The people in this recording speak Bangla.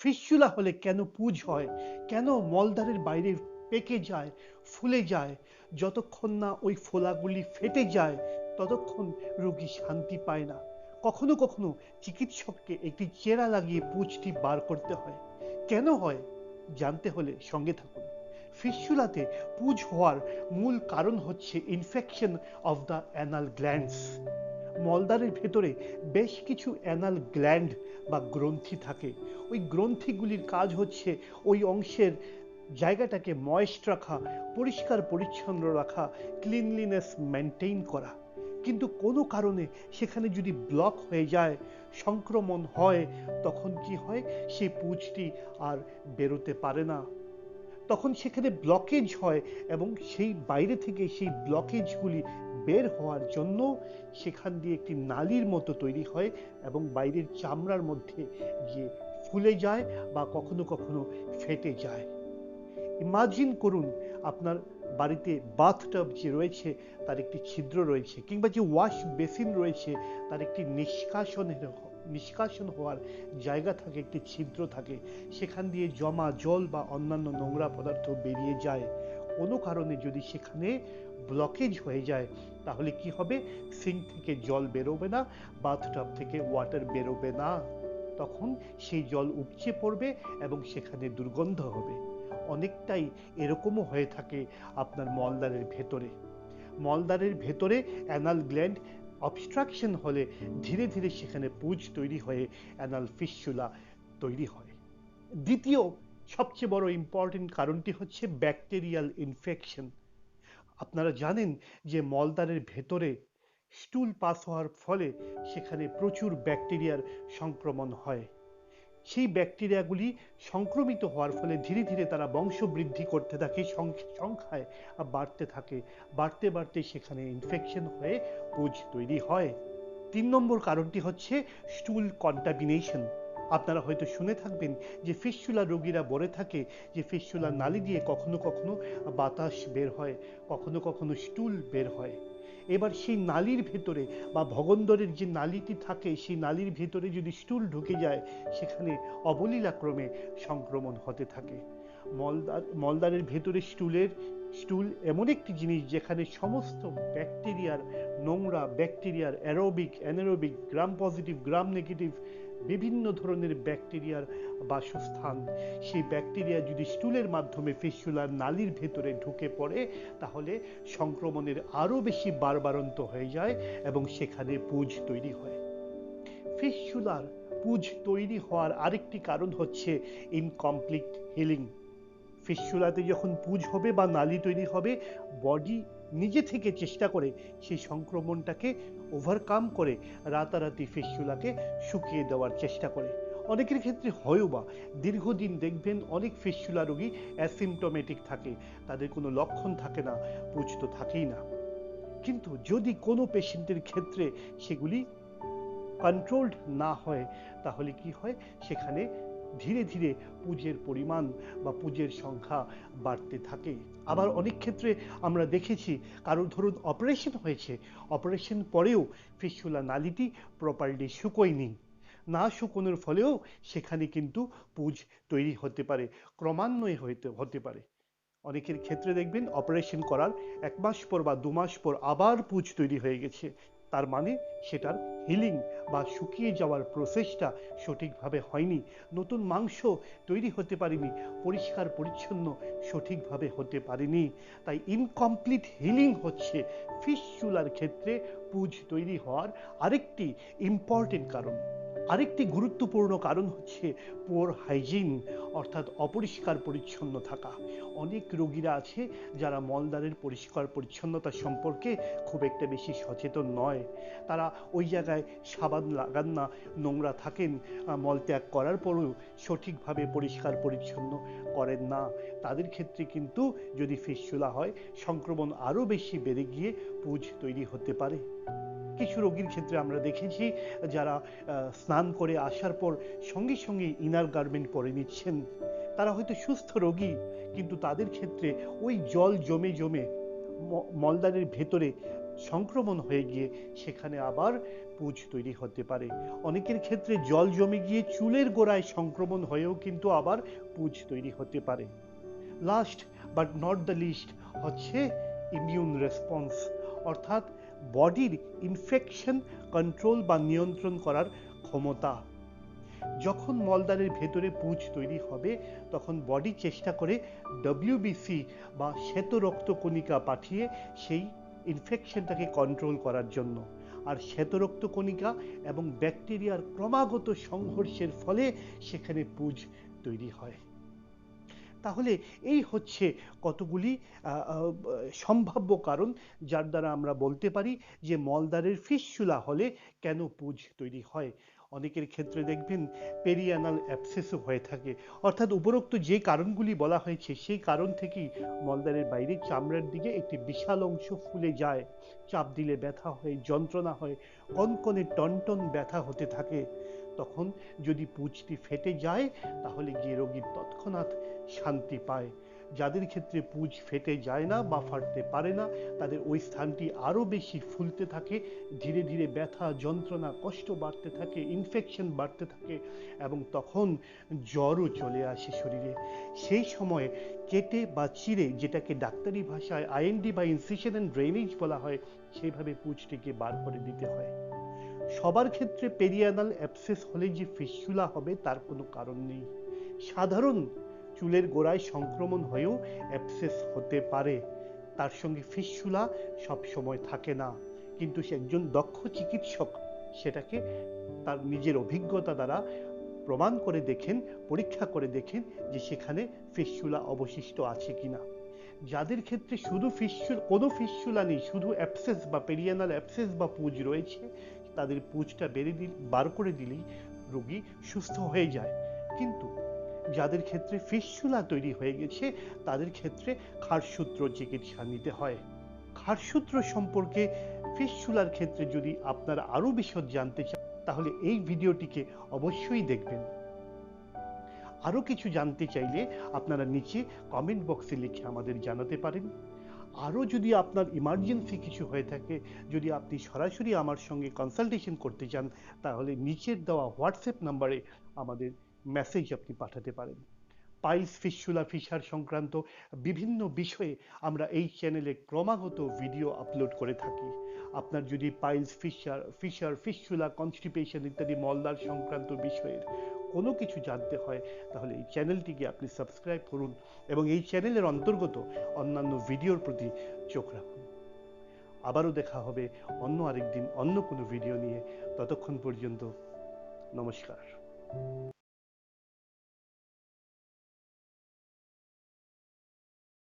ফিসচুলা হলে কেন পুজ হয়? কেন মলদ্বারের বাইরে পেকে যায়, ফুলে যায়? যতক্ষণ না ওই ফোলাগুলি ফেটে যায়, ততক্ষণ রোগী শান্তি পায় না। কখনো কখনো চিকিৎসককে একটি চেরা লাগিয়ে পুজটি বার করতে হয়। কেন হয়? জানতে হলে সঙ্গে থাকুন। ফিসচুলাতে পুজ হওয়ার মূল কারণ হচ্ছে infection of the anal glands মলদারের ভেতরে বেশ কিছু অ্যানাল গ্ল্যান্ড বা গ্রন্থি থাকে। ওই গ্রন্থিগুলির কাজ হচ্ছে ওই অংশের জায়গাটাকে ময়েস্ট রাখা, পরিষ্কার পরিচ্ছন্ন রাখা, ক্লিনলিনেস মেনটেইন করা। কিন্তু কোনো কারণে সেখানে যদি ব্লক হয়ে যায়, সংক্রমণ হয়, তখন কি হয়? সেই পুঁজটি আর বেরোতে পারে না। তখন সেখানে ব্লকেজ হয় এবং সেই বাইরে থেকে সেই ব্লকেজগুলি বের হওয়ার জন্য সেখান দিয়ে একটি নালির মতো তৈরি হয় এবং বাইরের চামড়ার মধ্যে গিয়ে ফুলে যায় বা কখনো কখনো ফেটে যায়। ইমাজিন করুন, আপনার বাড়িতে বাথটব যে রয়েছে, তার একটি ছিদ্র রয়েছে কিংবা যে ওয়াশ বেসিন রয়েছে, তার একটি নিষ্কাশনের নিষ্কাশন হওয়ার জায়গা থাকে, একটি ছিদ্র থাকে। সেখান দিয়ে জমা জল বা অন্যান্য নোংরা পদার্থ বেরিয়ে যায়। কোনো কারণে যদি সেখানে ব্লকেজ হয়ে যায়, তাহলে কি হবে? সিঙ্ক থেকে জল বেরোবে না বাথটব থেকে ওয়াটার বেরোবে না। তখন সেই জল উপচে পড়বে এবং সেখানে দুর্গন্ধ হবে। অনেকটাই এরকমও হয়ে থাকে আপনার মলদারের ভেতরে। মলদারের ভেতরে অ্যানাল গ্ল্যান্ড অবস্ট্রাকশন হলে ধীরে ধীরে সেখানে পুজ তৈরি হয়ে অ্যানাল ফিসুলা তৈরি হয়। দ্বিতীয়, সবচেয়ে বড় ইম্পর্টেন্ট কারণটি হচ্ছে ব্যাকটেরিয়াল ইনফেকশন আপনারা জানেন যে মলদ্বারের ভেতরে স্টুল পাস হওয়ার ফলে সেখানে প্রচুর ব্যাকটেরিয়ার সংক্রমণ হয়। সেই ব্যাকটেরিয়াগুলি সংক্রমিত হওয়ার ফলে ধীরে ধীরে তারা বংশ বৃদ্ধি করতে থাকে সংখ্যায় বাড়তে থাকে, বাড়তে বাড়তে সেখানে ইনফেকশন হয়ে পুজ তৈরি হয়। তিন নম্বর কারণটি হচ্ছে স্টুল কন্টামিনেশন আপনারা হয়তো শুনে থাকবেন যে ফিসচুলা রোগীরা বলে থাকে যে ফিসচুলা নালি দিয়ে কখনো কখনো বাতাস বের হয়, কখনো কখনো স্টুল বের হয়। এবার সেই নালির ভেতরে বা ভগন্দরের যে নালিটি থাকে, সেই নালির ভেতরে যদি স্টুল ঢুকে যায়, সেখানে অবলীলাক্রমে সংক্রমণ হতে থাকে। মলদার মলদারের ভেতরে স্টুলের স্টুল এমন একটি জিনিস যেখানে সমস্ত ব্যাকটেরিয়ার নোংরা, ব্যাকটেরিয়ার aerobic, anaerobic gram positive gram negative বিভিন্ন ধরনের ব্যাকটেরিয়ার বাসস্থান। সেই ব্যাকটেরিয়া যদি স্টুলের মাধ্যমে ফিসুলার নালির ভেতরে ঢুকে পড়ে, তাহলে সংক্রমণের আরও বেশি বারবারন্ত হয়ে যায় এবং সেখানে পুজ তৈরি হয়। ফিসুলার পুজ তৈরি হওয়ার আরেকটি কারণ হচ্ছে ইনকমপ্লিট হিলিং ফিসুলাতে যখন পুজ হবে বা নালি তৈরি হবে বডি নিজে থেকে চেষ্টা করে সেই সংক্রমণটাকে ওভারকাম করে রাতারাতি ফিসচুলাকে শুকিয়ে দেওয়ার চেষ্টা করে। অনেকের ক্ষেত্রে হয়ও বা দীর্ঘদিন দেখবেন অনেক ফিসচুলা রোগী অ্যাসিমটোমেটিক থাকে, তাদের কোনো লক্ষণ থাকে না, পুজ তো থাকেই না। কিন্তু যদি কোনো পেশেন্টের ক্ষেত্রে সেগুলি কন্ট্রোলড না হয়, তাহলে কি হয়? সেখানে ধীরে ধীরে পুজের পরিমাণ বা পুজের সংখ্যা বাড়তে থাকে। আবার অনেক ক্ষেত্রে আমরা দেখেছি কারোর ধরুন অপারেশন হয়েছে অপারেশন পরেও ফিসুলা নালিটি প্রপারলি শুকোয়নি। না শুকোনোর ফলেও সেখানে কিন্তু পুজ তৈরি হতে পারে ক্রমান্বয়ে হইতে হতে পারে। অনেকের ক্ষেত্রে দেখবেন অপারেশন করার এক মাস পর বা দু মাস পর আবার পুজ তৈরি হয়ে গেছে। তার মানে সেটার হিলিং বা শুকিয়ে যাওয়ার প্রসেসটা সঠিকভাবে হয়নি। নতুন মাংস তৈরি হতে পারেনি, পরিষ্কার পরিচ্ছন্ন সঠিকভাবে হতে পারেনি। তাই ইনকমপ্লিট হিলিং হচ্ছে ফিশ চুলার ক্ষেত্রে। পুজ তৈরি হওয়ার আরেকটি ইম্পর্টেন্ট কারণ। আরেকটি গুরুত্বপূর্ণ কারণ হচ্ছে পোর হাইজিন অর্থাৎ অপরিষ্কার পরিচ্ছন্ন থাকা। অনেক রোগীরা আছে যারা মলদ্বারের পরিষ্কার পরিচ্ছন্নতা সম্পর্কে খুব একটা বেশি সচেতন নয়। তারা ওই জায়গায় সাবান লাগান না, নোংরা থাকেন মলত্যাগ করার পরেও সঠিকভাবে পরিষ্কার পরিচ্ছন্ন করেন না। তাদের ক্ষেত্রে কিন্তু যদি ফিসচুলা হয়, সংক্রমণ আরও বেশি বেড়ে গিয়ে পুজ তৈরি হতে পারে। কিছু রোগীর ক্ষেত্রে আমরা দেখেছি, যারা স্নান করে আসার পর সঙ্গে সঙ্গে ইনার গার্মেন্ট পরে নিচ্ছেন। তারা হয়তো সুস্থ রোগী, কিন্তু তাদের ক্ষেত্রে ওই জল জমে জমে মলদারের ভেতরে সংক্রমণ হয়ে গিয়ে সেখানে আবার পুঁজ তৈরি হতে পারে। অনেকের ক্ষেত্রে জল জমে গিয়ে চুলের গোড়ায় সংক্রমণ হয়েও কিন্তু আবার পুঁজ তৈরি হতে পারে। Last but not the least হচ্ছে ইমিউন রেসপন্স অর্থাৎ বডির ইনফেকশন কন্ট্রোল বা নিয়ন্ত্রণ করার ক্ষমতা। যখন মলদারের ভেতরে পুঁজ তৈরি হবে, তখন বডি চেষ্টা করে ডব্লিউবিসি বা শ্বেত রক্তকণিকা পাঠিয়ে সেই ইনফেকশনটাকে কন্ট্রোল করার জন্য। আর শ্বেত রক্তকণিকা এবং ব্যাকটেরিয়ার ক্রমাগত সংঘর্ষের ফলে সেখানে পুঁজ তৈরি হয়। তাহলে এই হচ্ছে কতগুলি সম্ভাব্য কারণ যার দ্বারা আমরা বলতে পারি যে মলদারের ফিসচুলা হলে কেন পুঁজ তৈরি হয়। অনেকের ক্ষেত্রে দেখবেন পেরিয়ানাল অ্যাপসেসও হয়ে থাকে। অর্থাৎ উপরোক্ত যে কারণগুলি বলা হয়েছে সেই কারণ থেকেই মলদারের বাইরে চামড়ার দিকে একটি বিশাল অংশ ফুলে যায়। চাপ দিলে ব্যথা হয়, যন্ত্রণা হয়, কনকনে টনটন ব্যথা হতে থাকে। তখন যদি পুঁজটি ফেটে যায় তাহলে গিয়ে রোগীর তৎক্ষণাৎ শান্তি পায়। যাদের ক্ষেত্রে পুঁজ ফেটে যায় না বা ফাটতে পারে না, তাদের ওই স্থানটি আরও বেশি ফুলতে থাকে, ধীরে ধীরে ব্যথা, যন্ত্রণা, কষ্ট বাড়তে থাকে ইনফেকশন বাড়তে থাকে এবং তখন জ্বরও চলে আসে শরীরে। সেই সময় কেটে বা চিরে যেটাকে ডাক্তারি ভাষায় আইএনডি বা ইনসিশন অ্যান্ড ড্রেনেজ বলা হয় সেইভাবে পুঁজটিকে বার করে দিতে হয়। সবার ক্ষেত্রে পেরিয়ানাল অ্যাপসেস হলে যে ফিসচুলা হবে তার কোনো কারণ নেই। সাধারণ চুলের গোড়ায় সংক্রমণ হয়েও অ্যাপসেস হতে পারে। তার সঙ্গে ফিসচুলা সব সময় থাকে না। কিন্তু সে একজন দক্ষ চিকিৎসক, সেটাকে তার নিজের অভিজ্ঞতা দ্বারা প্রমাণ করে দেখেন, পরীক্ষা করে দেখেন যে সেখানে ফিসচুলা অবশিষ্ট আছে কিনা। যাদের ক্ষেত্রে শুধু ফিসচুল কোনো ফিসচুলা নেই, শুধু অ্যাপসেস বা পেরিয়ানাল অ্যাপসেস বা পুঁজ রয়েছে, তাদের পুঁজটা বেড়ে দিল, বার করে দিলেই রোগী সুস্থ হয়ে যায়। কিন্তু যাদের ক্ষেত্রে ফিসচুলা তৈরি হয়ে গেছে, তাদের ক্ষেত্রে খারসূত্র চিকিৎসা নিতে হয়। খারসূত্র সম্পর্কে ফিসচুলার ক্ষেত্রে যদি আপনারা আরও বিশদ জানতে চান, তাহলে এই ভিডিওটিকে অবশ্যই দেখবেন। আরও কিছু জানতে চাইলে আপনারা নিচে কমেন্ট বক্সে লিখে আমাদের জানাতে পারেন। আরও যদি আপনার ইমার্জেন্সি কিছু হয়ে থাকে, যদি আপনি সরাসরি আমার সঙ্গে কনসালটেশন করতে চান, তাহলে নিচের দেওয়া হোয়াটসঅ্যাপ নাম্বারে আমাদের মেসেজ আপনি পাঠাতে পারেন। পাইলস ফিসুলা ফিশার সংক্রান্ত বিভিন্ন বিষয়ে আমরা এই চ্যানেলে ক্রমাগত ভিডিও আপলোড করে থাকি। আপনার যদি piles fissure fissure fistula constipation ইত্যাদি মলদার সংক্রান্ত বিষয়ের কোনো কিছু জানতে হয়, তাহলে এই চ্যানেলটিকে আপনি সাবস্ক্রাইব করুন এবং এই চ্যানেলের অন্তর্গত অন্যান্য ভিডিওর প্রতি চোখ রাখুন। আবারও দেখা হবে অন্য আরেকদিন অন্য কোনো ভিডিও নিয়ে। ততক্ষণ পর্যন্ত নমস্কার।